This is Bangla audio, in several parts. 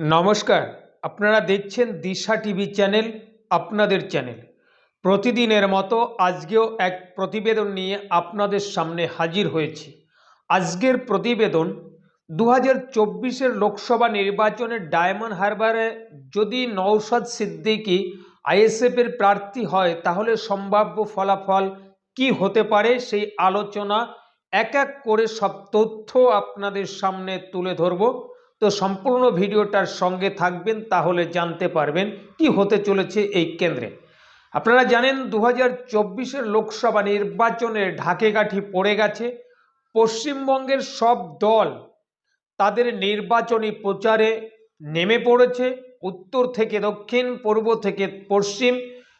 নমস্কার, আপনারা দেখছেন দিশা টিভি চ্যানেল, আপনাদের চ্যানেল। প্রতিদিনের মতো আজকেও এক প্রতিবেদন নিয়ে আপনাদের সামনে হাজির হয়েছি। আজকের প্রতিবেদন দু হাজার লোকসভা নির্বাচনে ডায়মন্ড হারবারে যদি নৌশাদ সিদ্দিকী আইএসএফের প্রার্থী হয়, তাহলে সম্ভাব্য ফলাফল কি হতে পারে সেই আলোচনা এক এক করে সব তথ্য আপনাদের সামনে তুলে ধরবো। তো সম্পূর্ণ ভিডিওটার সঙ্গে থাকবেন, তাহলে জানতে পারবেন কি হতে চলেছে এই কেন্দ্রে। আপনারা জানেন দু হাজার লোকসভা নির্বাচনের ঢাকেকাঠি পড়ে গেছে। পশ্চিমবঙ্গের সব দল তাদের নির্বাচনী প্রচারে নেমে পড়েছে। উত্তর থেকে দক্ষিণ, পূর্ব থেকে পশ্চিম,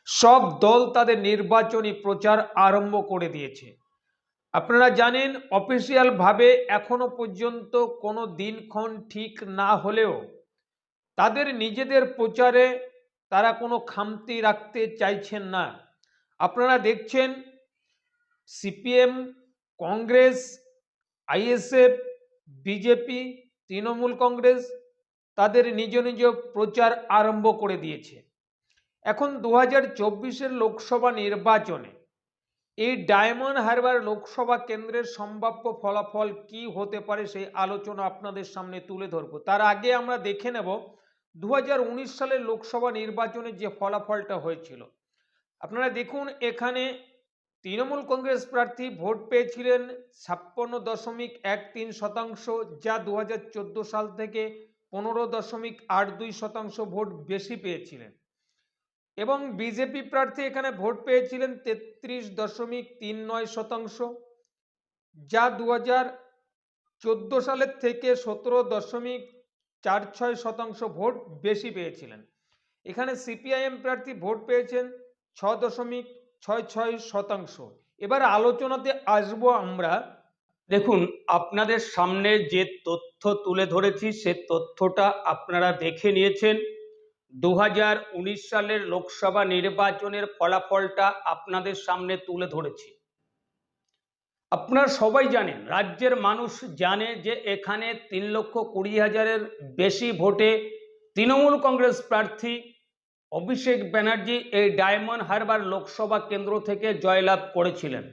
সব দল তাদের নির্বাচনী প্রচার আরম্ভ করে দিয়েছে। আপনারা জানেন অফিসিয়ালভাবে এখনও পর্যন্ত কোনো দিনক্ষণ ঠিক না হলেও তাদের নিজেদের প্রচারে তারা কোনো খামতি রাখতে চাইছেন না। আপনারা দেখছেন, CPM, Congress, ISF, BJP, Trinamool Congress তাদের নিজ নিজ প্রচার আরম্ভ করে দিয়েছে। এখন দু হাজার লোকসভা নির্বাচনে এই ডায়মন্ড হারবার লোকসভা কেন্দ্রের সম্ভাব্য ফলাফল কি হতে পারে সেই আলোচনা আপনাদের সামনে তুলে ধরবো। তার আগে আমরা দেখে নেব দু হাজার উনিশ সালের লোকসভা নির্বাচনে যে ফলাফলটা হয়েছিল। আপনারা দেখুন, এখানে তৃণমূল কংগ্রেস প্রার্থী ভোট পেয়েছিলেন ছাপ্পান্ন দশমিক এক তিন শতাংশ, যা দু হাজার চোদ্দ সাল থেকে পনেরো দশমিক আট দুই শতাংশ ভোট বেশি পেয়েছিলেন। এবং বিজেপি প্রার্থী এখানে ভোট পেয়েছিলেন তেত্রিশ দশমিক তিন নয় শতাংশ, যা দু হাজার চোদ্দ সালের থেকে সতেরো দশমিক চার ছয় শতাংশ ভোট বেশি পেয়েছিলেন। এখানে সিপিআইএম প্রার্থী ভোট পেয়েছেন ছ দশমিক ছয় ছয় শতাংশ। এবার আলোচনাতে আসব আমরা। দেখুন, আপনাদের সামনে যে তথ্য তুলে ধরেছি, সে তথ্যটা আপনারা দেখে নিয়েছেন। দু হাজার উনিশ সালের লোকসভা নির্বাচনের ফলাফলটা আপনাদের সামনে তুলে ধরেছি। আপনারা সবাই জানেন, রাজ্যের মানুষ জানে যে এখানে তিন লক্ষ কুড়ি হাজারের বেশি ভোটে তৃণমূল কংগ্রেস প্রার্থী অভিষেক ব্যানার্জি এই ডায়মন্ড হারবার লোকসভা কেন্দ্র থেকে জয়লাভ করেছিলেন।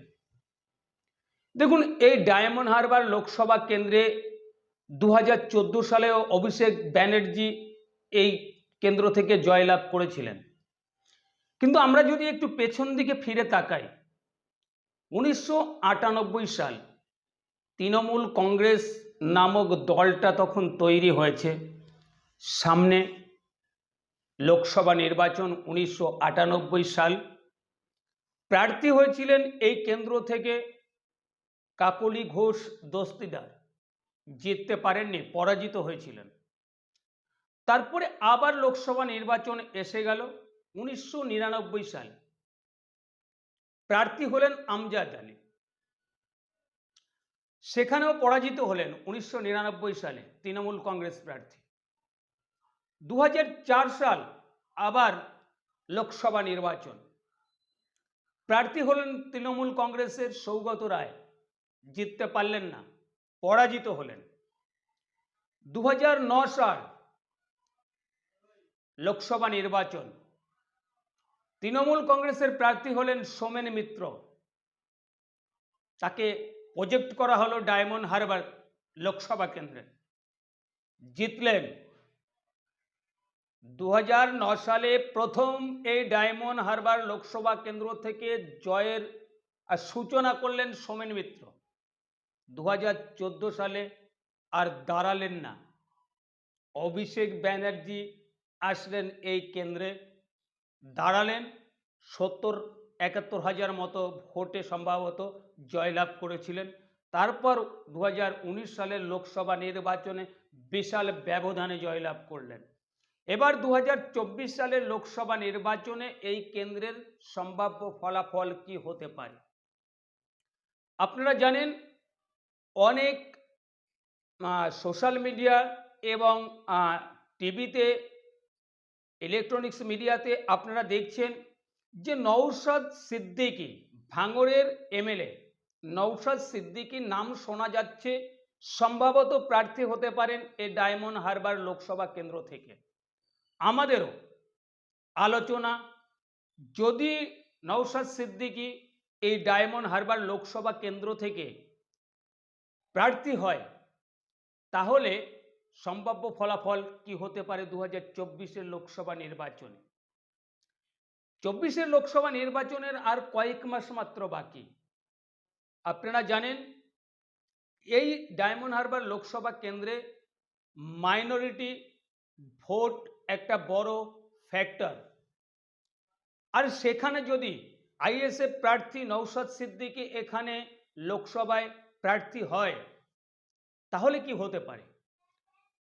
দেখুন, এই ডায়মন্ড হারবার লোকসভা কেন্দ্রে দু হাজার চোদ্দ সালেও অভিষেক ব্যানার্জি এই কেন্দ্র থেকে জয়লাভ করেছিলেন। কিন্তু আমরা যদি একটু পেছন দিকে ফিরে তাকাই, উনিশশো আটানব্বই সাল তৃণমূল কংগ্রেস নামক দলটা তখন তৈরি হয়েছে। সামনে লোকসভা নির্বাচন উনিশশো আটানব্বই সাল। প্রার্থী হয়েছিলেন এই কেন্দ্র থেকে কাকলি ঘোষ দস্তিদার। জিততে পারেননি, পরাজিত হয়েছিলেন। তারপরে আবার লোকসভা নির্বাচন এসে গেল উনিশশো নিরানব্বই সাল। প্রার্থী হলেন আমজাদ আলী। সেখানেও পরাজিত হলেন উনিশশো নিরানব্বই সালে তৃণমূল কংগ্রেস প্রার্থী। দু হাজার চার সাল আবার লোকসভা নির্বাচন। প্রার্থী হলেন তৃণমূল কংগ্রেসের সৌগত রায়। জিততে পারলেন না, পরাজিত হলেন। দুহাজার নয় সাল লোকসভা নির্বাচন। তৃণমূল কংগ্রেসের প্রার্থী হলেন সোমেন মিত্র। তাকে প্রজেক্ট করা হলো ডায়মন্ড হারবার লোকসভা কেন্দ্রে। জিতলেন। দুহাজার নয় সালে প্রথম এই ডায়মন্ড হারবার লোকসভা কেন্দ্র থেকে জয়ের সূচনা করলেন সোমেন মিত্র। দু হাজার চোদ্দ সালে আর দাঁড়ালেন না। অভিষেক ব্যানার্জি আসলেন এই কেন্দ্রে দাঁড়ালেন। সত্তর, একাত্তর হাজার মতো ভোটে সম্ভবত জয়লাভ করেছিলেন। তারপর দু হাজার উনিশ সালের লোকসভা নির্বাচনে বিশাল ব্যবধানে জয়লাভ করলেন। এবার দু হাজার চব্বিশ সালের লোকসভা নির্বাচনে এই কেন্দ্রের সম্ভাব্য ফলাফল কি হতে পারে? আপনারা জানেন, অনেক সোশ্যাল মিডিয়া এবং টিভিতে ইলেকট্রনিক্স মিডিয়াতে আপনারা দেখছেন যে নৌশাদ সিদ্দিকি, ভাঙড়ের এমএলএ নৌশাদ সিদ্দিকির নাম শোনা যাচ্ছে, সম্ভবত প্রার্থী হতে পারেন এ ডায়মন্ড হারবার লোকসভা কেন্দ্র থেকে। আমাদেরও আলোচনা, যদি নওশাদ সিদ্দিকী এই ডায়মন্ড হারবার লোকসভা কেন্দ্র থেকে প্রার্থী হয়, তাহলে সম্ভাব্য ফলাফল কি হতে পারে দু হাজার লোকসভা নির্বাচনে? চব্বিশের লোকসভা নির্বাচনের আর কয়েক মাস মাত্র বাকি। আপনারা জানেন, এই ডায়মন্ড হারবার লোকসভা কেন্দ্রে মাইনরিটি ভোট একটা বড় ফ্যাক্টর। আর সেখানে যদি আইএসএফ প্রার্থী নৌশাদ সিদ্দিকী এখানে লোকসভায় প্রার্থী হয়, তাহলে কি হতে পারে?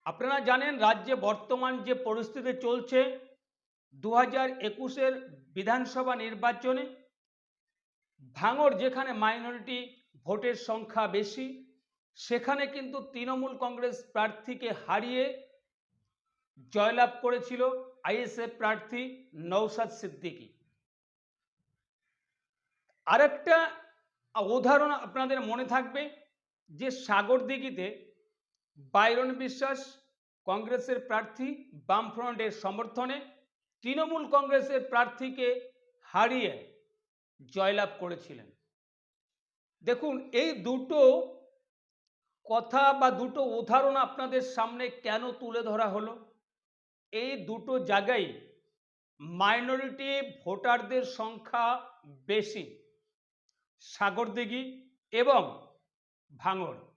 আপনারা জানেন রাজ্যে বর্তমান যে পরিস্থিতি চলছে দু হাজার একুশের বিধানসভা নির্বাচনে ভাঙর যেখানে মাইনরিটি ভোটের সংখ্যা বেশি, সেখানে কিন্তু তৃণমূল কংগ্রেস প্রার্থীকে হারিয়ে জয়লাভ করেছিল আইএসএফ প্রার্থী নৌসাদ সিদ্দিকী। আরেকটা উদাহরণ আপনাদের মনে থাকবে যে সাগরদিঘিতে বাইরন বিশ্বাস, কংগ্রেসের প্রার্থী বামফ্রন্টের সমর্থনে তৃণমূল কংগ্রেসের প্রার্থীকে হারিয়ে জয়লাভ করেছিলেন। দেখুন, এই দুটো কথা বা দুটো উদাহরণ আপনাদের সামনে কেন তুলে ধরা হলো? এই দুটো জায়গায় মাইনরিটি ভোটারদের সংখ্যা বেশি, সাগরদিঘি এবং ভাঙড়।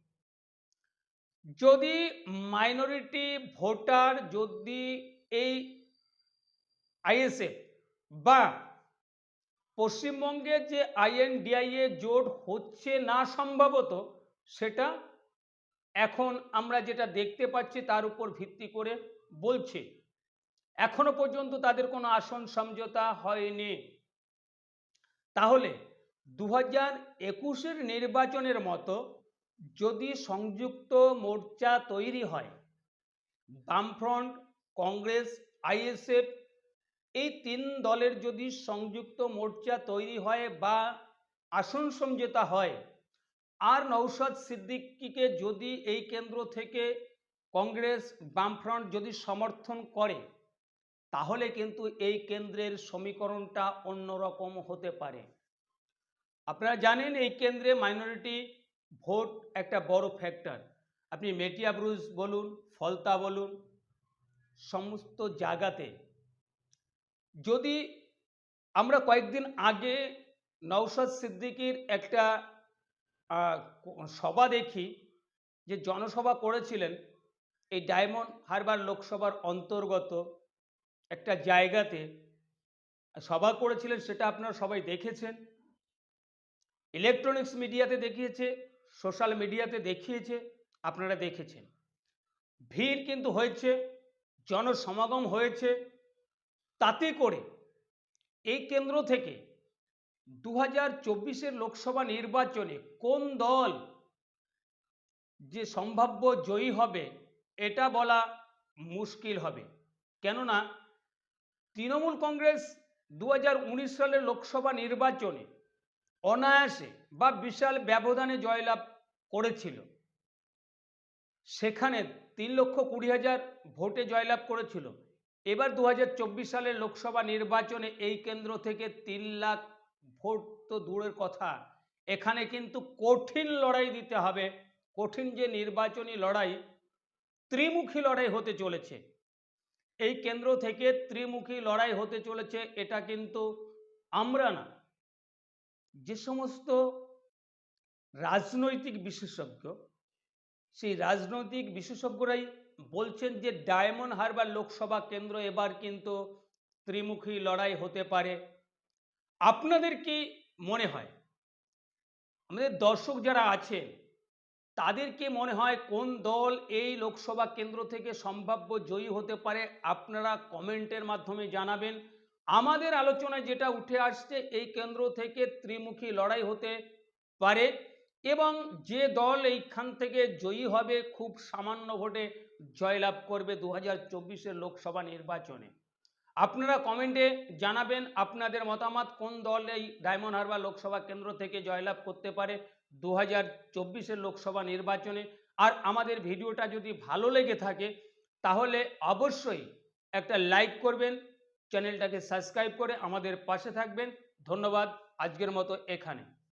যদি মাইনরিটি ভোটার যদি এই আইএসএফ বা পশ্চিমবঙ্গে যে আইএনডিআইএ জোট হচ্ছে না সম্ভবত, সেটা এখন আমরা যেটা দেখতে পাচ্ছি তার উপর ভিত্তি করে বলছে। এখনও পর্যন্ত তাদের কোনো আসন সমঝোতা হয়নি। তাহলে দু হাজার একুশের নির্বাচনের মতো যদি সংযুক্ত মোর্চা তৈরি হয়, বামফ্রন্ট, কংগ্রেস, আইএসএফ, এই তিন দলের যদি সংযুক্ত মোর্চা তৈরি হয় বা আসন সমঝোতা হয়, আর নৌশাদ সিদ্দিকীকে যদি এই কেন্দ্র থেকে কংগ্রেস, বামফ্রন্ট যদি সমর্থন করে, তাহলে কিন্তু এই কেন্দ্রের সমীকরণটা অন্যরকম হতে পারে। আপনারা জানেন এই কেন্দ্রে মাইনরিটি ভোট একটা বড় ফ্যাক্টর আপনি মেটিয়া ব্রুজ বলুন ফলতা বলুন, সমস্ত জায়গাতে। যদি আমরা কয়েকদিন আগে নওশাদ সিদ্দিকীর একটা সভা দেখি, যে জনসভা করেছিলেন, এই ডায়মন্ড হারবার লোকসভার অন্তর্গত একটা জায়গাতে সভা করেছিলেন, সেটা আপনারা সবাই দেখেছেন। ইলেকট্রনিক্স মিডিয়াতে দেখিয়েছে সোশ্যাল মিডিয়াতে দেখিয়েছে, আপনারা দেখেছেন। ভিড় কিন্তু হয়েছে, জনসমাগম হয়েছে। তাতে করে এই কেন্দ্র থেকে দু হাজার চব্বিশের লোকসভা নির্বাচনে কোন দল যে সম্ভাব্য জয়ী হবে, এটা বলা মুশকিল হবে। কেননা, তৃণমূল কংগ্রেস দু হাজার উনিশ সালের লোকসভা নির্বাচনে অনায়াসে বা বিশাল ব্যবধানে জয়লাভ করেছিল। সেখানে তিন লক্ষ কুড়ি হাজার ভোটে জয়লাভ করেছিল। এবার দু হাজার চব্বিশ সালের লোকসভা নির্বাচনে এই কেন্দ্র থেকে তিন লাখ ভোট তো দূরের কথা। এখানে কিন্তু কঠিন লড়াই দিতে হবে। কঠিন যে নির্বাচনী লড়াই, ত্রিমুখী লড়াই হতে চলেছে। এই কেন্দ্র থেকে ত্রিমুখী লড়াই হতে চলেছে, এটা কিন্তু আমরা না যে সমস্ত রাজনৈতিক বিশেষজ্ঞ, সেই রাজনৈতিক বিশেষজ্ঞরাই বলছেন যে ডায়মন্ড হারবার লোকসভা কেন্দ্র এবার কিন্তু ত্রিমুখী লড়াই হতে পারে। আপনাদের কি মনে হয়? আমাদের দর্শক যারা আছেন, তাদের কি মনে হয় কোন দল এই লোকসভা কেন্দ্র থেকে সম্ভাব্য জয়ী হতে পারে? আপনারা কমেন্টের মাধ্যমে জানাবেন। আমাদের আলোচনায় যেটা উঠে আসছে, এই কেন্দ্র থেকে ত্রিমুখী লড়াই হতে পারে এবং যে দল এইখান থেকে জয়ী হবে খুব সামান্য ভোটে জয়লাভ করবে দু হাজার লোকসভা নির্বাচনে। আপনারা কমেন্টে জানাবেন আপনাদের মতামত, কোন দল এই ডায়মন্ড হারবার লোকসভা কেন্দ্র থেকে জয়লাভ করতে পারে দু হাজার লোকসভা নির্বাচনে। আর আমাদের ভিডিওটা যদি ভালো লেগে থাকে, তাহলে অবশ্যই একটা লাইক করবেন চ্যানেলটাকে সাবস্ক্রাইব করে আমাদের পাশে থাকবেন। ধন্যবাদ। আজকের মতো এখানে।